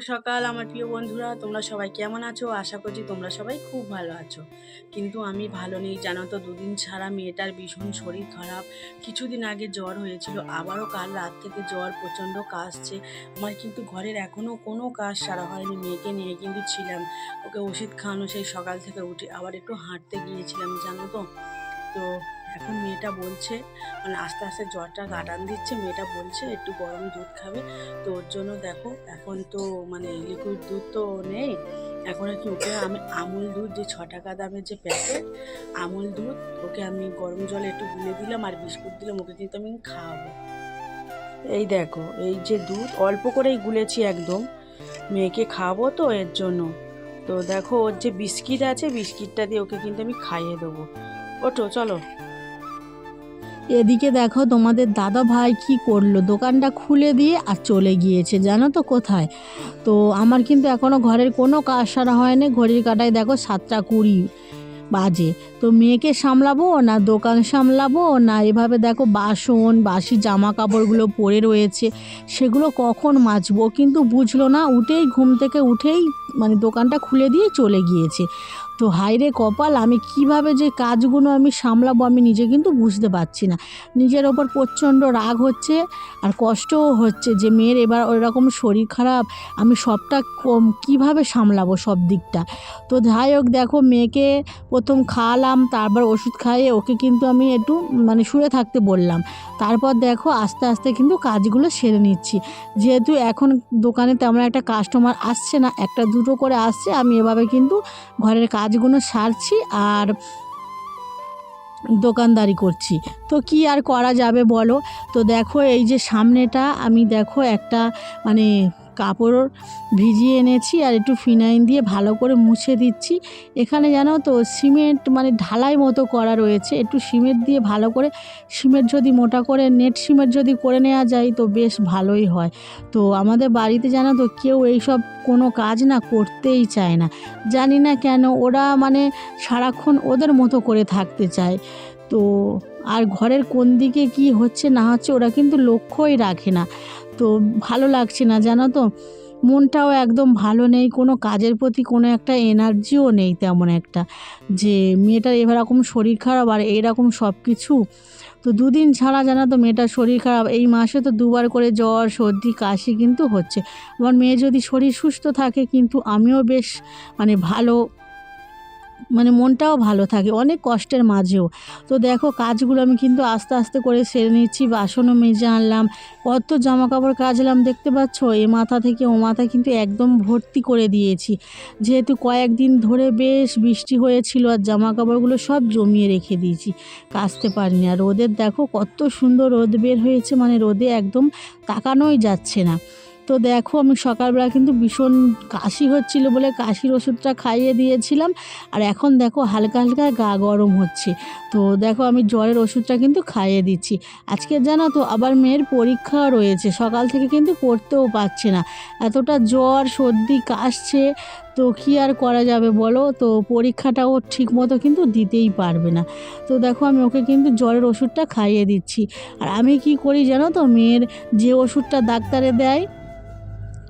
সকাল আমার প্রিয় বন্ধুরা, তোমরা সবাই কেমন আছো? আশা করছি তোমরা সবাই খুব ভালো আছো। কিন্তু আমি ভালো নেই, জানো তো? দুদিন ছাড়া মেয়েটার ভীষণ শরীর খারাপ। কিছুদিন আগে জ্বর হয়েছিল, আবারও কাল রাত থেকে জ্বর প্রচণ্ড কাশছে। আমার কিন্তু ঘরের এখনও কোনো কাজ সারা হয়নি, মেয়েকে নিয়ে কিন্তু ছিলাম। ওকে ওষুধ খাওয়ানো, সেই সকাল থেকে উঠে আবার একটু হাঁটতে গিয়েছিলাম, জানো তো? তো এখন মেয়েটা বলছে মানে আস্তে আস্তে জ্বরটা কাটান দিচ্ছে, মেয়েটা বলছে একটু গরম দুধ খাবে। তো ওর জন্য দেখো, এখন তো মানে লিকুইড দুধ তো নেই। এখন আর কি ওকে আমি আমুল দুধ, যে ছ টাকা দামের যে প্যাকেট আমুল দুধ, ওকে আমি গরম জলে একটু গুলে দিলাম আর বিস্কুট দিলাম, ওকে কিন্তু আমি খাওয়াবো। এই দেখো, এই যে দুধ, অল্প করেই গুলেছি একদম। মেয়েকে খাওয়াবো তো এর জন্য। তো দেখো ওর যে বিস্কিট আছে, বিস্কিটটা দিয়ে ওকে কিন্তু আমি খাইয়ে দেবো। ওঠো, চলো। এদিকে দেখো তোমাদের দাদা ভাই কি করল? দোকানটা খুলে দিয়ে আর চলে গিয়েছে, জানো তো কোথায়? তো আমার কিন্তু এখনও ঘরের কোনো কাজ সারা হয়নি। ঘড়ির কাটায় দেখো সাতটা কুড়ি বাজে। তো মেয়েকে সামলাবো না দোকান সামলাবো না? এভাবে দেখো বাসন, বাসি জামা কাপড়গুলো পরে রয়েছে। সেগুলো কখন মাজবো? কিন্তু বুঝলো না, উঠেই ঘুম থেকে উঠেই মানে দোকানটা খুলে দিয়ে চলে গিয়েছে। তো হাইরে কপাল, আমি কীভাবে যে কাজগুলো আমি সামলাবো আমি নিজে কিন্তু বুঝতে পারছি না। নিজের ওপর প্রচণ্ড রাগ হচ্ছে আর কষ্টও হচ্ছে যে মেয়ের এবার ওইরকম শরীর খারাপ, আমি সবটা কম কীভাবে সামলাবো সব দিকটা? তো যাই হোক, দেখো মেয়েকে প্রথম খাওয়ালাম, তারপর ওষুধ খাইয়ে ওকে কিন্তু আমি একটু মানে শুয়ে থাকতে বললাম। তারপর দেখো আস্তে আস্তে কিন্তু কাজগুলো সেরে নিচ্ছি। যেহেতু এখন দোকানে তেমন একটা কাস্টমার আসছে না, একটা দুটো করে আসছে, আমি এভাবে কিন্তু ঘরের কাজগুলো সারছি আর দোকানদারি করছি। তো কি আর করা যাবে বলো? তো দেখো এই যে সামনেটা, আমি দেখো একটা মানে কাপড় ভিজিয়ে এনেছি আর একটু ফিনাইন দিয়ে ভালো করে মুছে দিচ্ছি। এখানে জানো তো সিমেন্ট মানে ঢালাই মতো করা রয়েছে। একটু সিমেন্ট দিয়ে ভালো করে সিমেন্ট যদি মোটা করে নেট সিমেন্ট যদি করে নেওয়া যায় তো বেশ ভালোই হয়। তো আমাদের বাড়িতে জানো তো কেউ এইসব কোনো কাজ না করতেই চায় না। জানি না কেন ওরা মানে সারাক্ষণ ওদের মতো করে থাকতে চায়। তো আর ঘরের কোন দিকে কি হচ্ছে না হচ্ছে ওরা কিন্তু লক্ষ্যই রাখে না। তো ভালো লাগছে না, জানো তো? মনটাও একদম ভালো নেই, কোনো কাজের প্রতি কোনো একটা এনার্জিও নেই তেমন একটা, যে মেয়েটার এরকম শরীর খারাপ আর এইরকম সব কিছু তো দুদিন ছাড়া জানা তো মেয়েটার শরীর খারাপ, এই মাসে তো দুবার করে জ্বর, সর্দি, কাশি কিন্তু হচ্ছে। আমার মেয়ে যদি শরীর সুস্থ থাকে কিন্তু আমিও বেশ মানে ভালো মানে মনটাও ভালো থাকে, অনেক কষ্টের মাঝেও। তো দেখো, কাজগুলো আমি কিন্তু আস্তে আস্তে করে সেরে নিচ্ছি, বাসনও মেজে আনলাম, কত জামা কাপড় কাচলাম দেখতে পাচ্ছ? এ মাথা থেকে ও মাথা কিন্তু একদম ভর্তি করে দিয়েছি। যেহেতু কয়েকদিন ধরে বেশ বৃষ্টি হয়েছিল আর জামা কাপড়গুলো সব জমিয়ে রেখে দিয়েছি, কাচতে পারিনি। আর রোদের দেখো, কত সুন্দর রোদ বের হয়েছে মানে রোদে একদম তাকানোই যাচ্ছে না। তো দেখো, আমি সকালবেলা কিন্তু ভীষণ কাশি হচ্ছিল বলে কাশির ওষুধটা খাইয়ে দিয়েছিলাম। আর এখন দেখো, হালকা হালকা গা গরম হচ্ছে। তো দেখো, আমি জ্বরের ওষুধটা কিন্তু খাইয়ে দিচ্ছি। আজকে জানো তো, আবার মেয়ের পরীক্ষা রয়েছে। সকাল থেকে কিন্তু পড়তেও পারছে না। এতটা জ্বর, সর্দি, কাশছে, তো কী আর করা যাবে বলো? তো পরীক্ষাটাও ঠিক মতো কিন্তু দিতেই পারবে না। তো দেখো, আমি ওকে কিন্তু জ্বরের ওষুধটা খাইয়ে দিচ্ছি। আর আমি কি করি জানো তো, মেয়ের যে ওষুধটা ডাক্তারে দেয়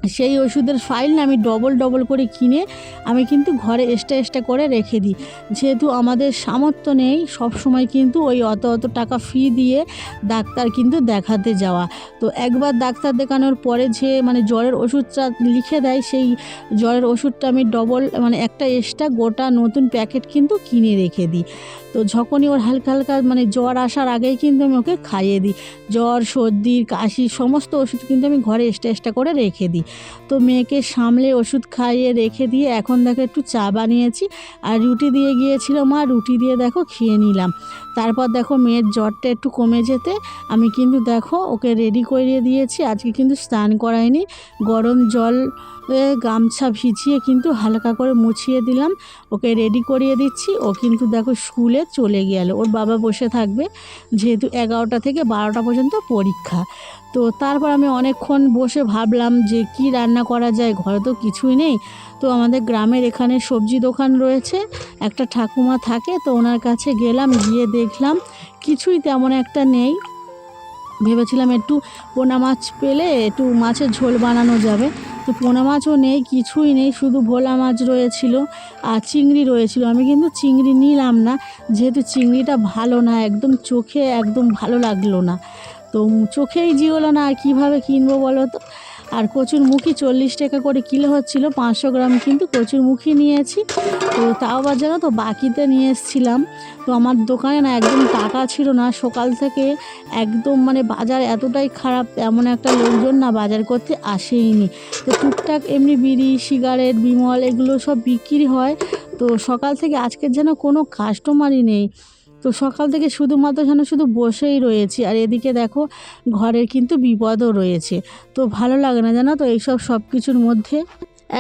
সেই ওষুধের ফাইল না আমি ডবল ডবল করে কিনে আমি কিন্তু ঘরে এক্সট্রা এক্সট্রা করে রেখে দিই। যেহেতু আমাদের সামর্থ্য নেই সব সময় কিন্তু ওই অত অত টাকা ফি দিয়ে ডাক্তার কিন্তু দেখাতে যাওয়া। তো একবার ডাক্তার দেখানোর পরে যে মানে জ্বরের ওষুধটা লিখে দেয়, সেই জ্বরের ওষুধটা আমি ডবল মানে একটা এক্সট্রা গোটা নতুন প্যাকেট কিন্তু কিনে রেখে দিই। তো যখনই ওর হালকা হালকা মানে জ্বর আসার আগেই কিন্তু আমি ওকে খাইয়ে দিই। জ্বর, সর্দি, কাশি সমস্ত ওষুধ কিন্তু আমি ঘরে এক্সট্রা এক্সট্রা করে রেখে দিই। তো মেয়েকে সামলে ওষুধ খাইয়ে রেখে দিয়ে এখন দেখো একটু চা বানিয়েছি আর রুটি দিয়ে গিয়েছিল মা, রুটি দিয়ে দেখো খেয়ে নিলাম। তারপর দেখো মেয়ের জ্বরটা একটু কমে যেতে, আমি কিন্তু দেখো ওকে রেডি করিয়ে দিয়েছি, আজকে কিন্তু স্নান করাইনি। গরম জল গামছা ভিজিয়ে কিন্তু হালকা করে মুছিয়ে দিলাম, ওকে রেডি করিয়ে দিচ্ছি। ও কিন্তু দেখো স্কুলে চলে গেল, ওর বাবা বসে থাকবে, যেহেতু এগারোটা থেকে বারোটা পর্যন্ত পরীক্ষা। তো তারপর আমি অনেকক্ষণ বসে ভাবলাম যে কি রান্না করা যায়, ঘরে তো কিছুই নেই। তো আমাদের গ্রামের এখানে সবজি দোকান রয়েছে, একটা ঠাকুমা থাকে তো ওনার কাছে গেলাম, গিয়ে দেখলাম কিছুই তেমন একটা নেই। ভেবেছিলাম একটু পোনা মাছ পেলে একটু মাছের ঝোল বানানো যাবে। তো পোনা মাছও নেই, কিছুই নেই, শুধু ভোলা মাছ রয়েছিল আর চিংড়ি রয়েছিল। আমি কিন্তু চিংড়ি নিলাম না, যেহেতু চিংড়িটা ভালো না, একদম চোখে একদম ভালো লাগল না। তো চোখেই জিওলো না আর কীভাবে কিনবো বলো তো? আর কচুর মুখি চল্লিশ টাকা করে কিলো হচ্ছিল, পাঁচশো গ্রাম কিন্তু কচুর মুখি নিয়েছি। তো তাও আবার জানো তো বাকিতে নিয়ে এসেছিলাম। তো আমার দোকানে না একদম টাকা ছিল না। সকাল থেকে একদম মানে বাজার এতটাই খারাপ, এমন একটা লোকজন না বাজার করতে আসেইনি। তো টুকটাক এমনি বিড়ি, সিগারেট, বিমল এগুলো সব বিক্রি হয়। তো সকাল থেকে আজকের যেন কোনো কাস্টমারই নেই। তো সকাল থেকে শুধুমাত্র যেন শুধু বসেই রয়েছি আর এদিকে দেখো ঘরের কিন্তু বিপদও রয়েছে। তো ভালো লাগে না জানো তো এইসব সব কিছুর মধ্যে?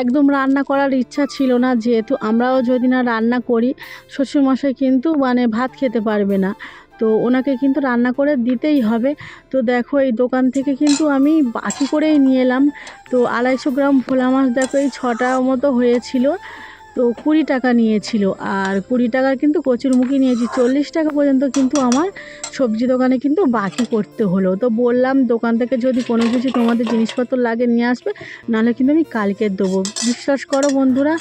একদম রান্না করার ইচ্ছা ছিল না যেহেতু আমরাও যদি না রান্না করি, শ্বশুরমশাই কিন্তু মানে ভাত খেতে পারবে না। তো ওনাকে কিন্তু রান্না করে দিতেই হবে। তো দেখো এই দোকান থেকে কিন্তু আমি বাকি করেই নিয়ে এলাম। তো আড়াইশো গ্রাম ভোলা মাছ দেখো এই ছটা মতো হয়েছিল। তো কুড়ি টাকা নিয়েছিল। আর কুড়ি টাকার কিন্তু কচুরমুখী নিয়েছি। চল্লিশ টাকা পর্যন্ত কিন্তু আমার সবজি দোকানে কিন্তু বাকি করতে হলো। তো বললাম, দোকান থেকে যদি কোনো কিছু তোমাদের জিনিসপত্র লাগে নিয়ে আসবে, নাহলে কিন্তু আমি কালকে দেবো। বিশ্বাস করো বন্ধুরা,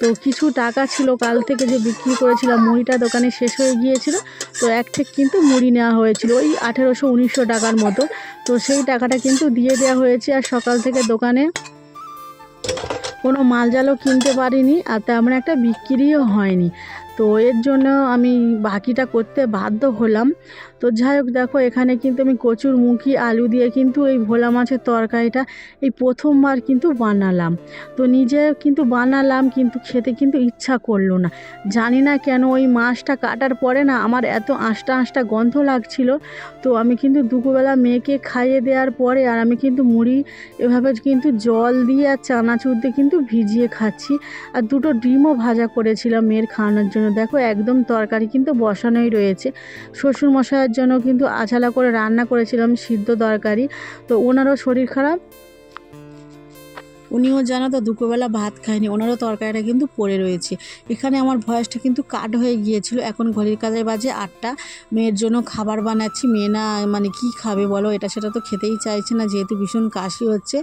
তো কিছু টাকা ছিল। কাল থেকে যে বিক্রি করেছিলাম, মুড়িটা দোকানে শেষ হয়ে গিয়েছিল। তো এক থেকে কিন্তু মুড়ি নেওয়া হয়েছিল। ওই আঠেরোশো উনিশশো টাকার মতো। তো সেই টাকাটা কিন্তু দিয়ে দেওয়া হয়েছে। আর সকাল থেকে দোকানে কোনো মালজালও কিনতে পারিনি আর তেমন একটা বিক্রিও হয়নি। তো এর জন্য আমি বাকিটা করতে বাধ্য হলাম। তো যাই হোক, দেখো, এখানে কিন্তু আমি কচুর মুখি, আলু দিয়ে কিন্তু এই ভোলা মাছের তরকারিটা এই প্রথমবার কিন্তু বানালাম। তো নিজে কিন্তু বানালাম, কিন্তু খেতে কিন্তু ইচ্ছা করল না। জানি না কেন ওই মাছটা কাটার পরে না আমার এত আঁশটা আঁশটা গন্ধ লাগছিল। তো আমি কিন্তু দুপুরবেলা মেয়েকে খাইয়ে দেওয়ার পরে আর আমি কিন্তু মুড়ি, এভাবে কিন্তু জল দিয়ে আর চানাচুর দিয়ে কিন্তু ভিজিয়ে খাচ্ছি। আর দুটো ডিমও ভাজা করেছিলাম মেয়ের খাওয়ানোর জন্য। দেখো একদম তরকারি কিন্তু বসানোই রয়েছে। শ্বশুর মশাইয়ের জন্য কিন্তু আছালা করে রান্না করেছিলাম সিদ্ধ তরকারি। তো ওনারও শরীর খারাপ উনিও জানো তো দুপুরবেলা ভাত খায়নি, ওনারও তরকারিটা কিন্তু পড়ে রয়েছে। এখানে আমার ভয়েসটা কিন্তু কাট হয়ে গিয়েছিল, এখন ঘড়ির কাজে বাজে আটটা, মেয়ের জন্য খাবার বানাচ্ছি, মেয়ে না মানে কি খাবে বলো, এটা সেটা তো খেতেই চাইছে না, যেহেতু ভীষণ কাশি হচ্ছে।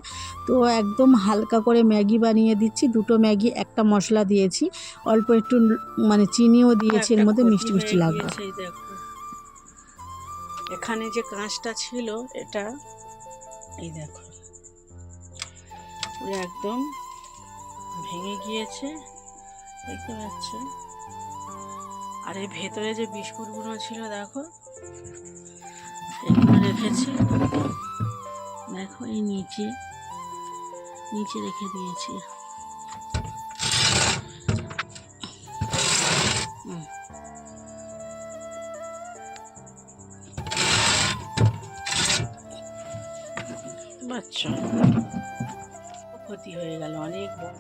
তো একদম হালকা করে ম্যাগি বানিয়ে দিচ্ছি, দুটো ম্যাগি, একটা মশলা দিয়েছি, অল্প একটু মানে চিনিও দিয়েছি, এর মধ্যে মিষ্টি মিষ্টি লাগবে। দেখো। এখানে যে কাঁচটা ছিল, এটা, এই দেখো। পুরো একদম ভেঙে গিয়েছে। দেখতে পাচ্ছ? আর এই ভেতরে যে বিস্কুটগুলো ছিল, দেখো? এগুলো রেখেছি। দেখো এই নিচে। নিচে রেখে দিয়েছি। বাচ্চা। ক্ষতি হয়ে গেল অনেক বড়।